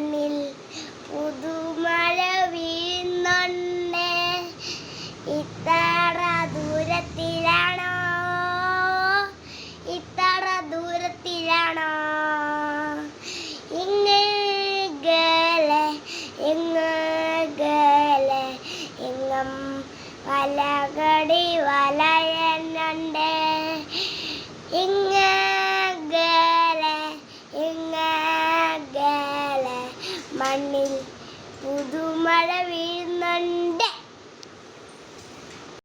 മണ്ണിൽ പുതുമഴ വീഴുന്നുണ്ട് ഇത്ര ദൂരത്തിലാണോ? ഇത്ര ദൂരത്തിലാണോ? ഇങ്ങകലെ ഇങ്ങകലെ ഇങ്ങം വലകടി വലയനുണ്ട് ഇങ്ങകലെ മണ്ണിൽ പുതുമഴ വീഴുന്നുണ്ട്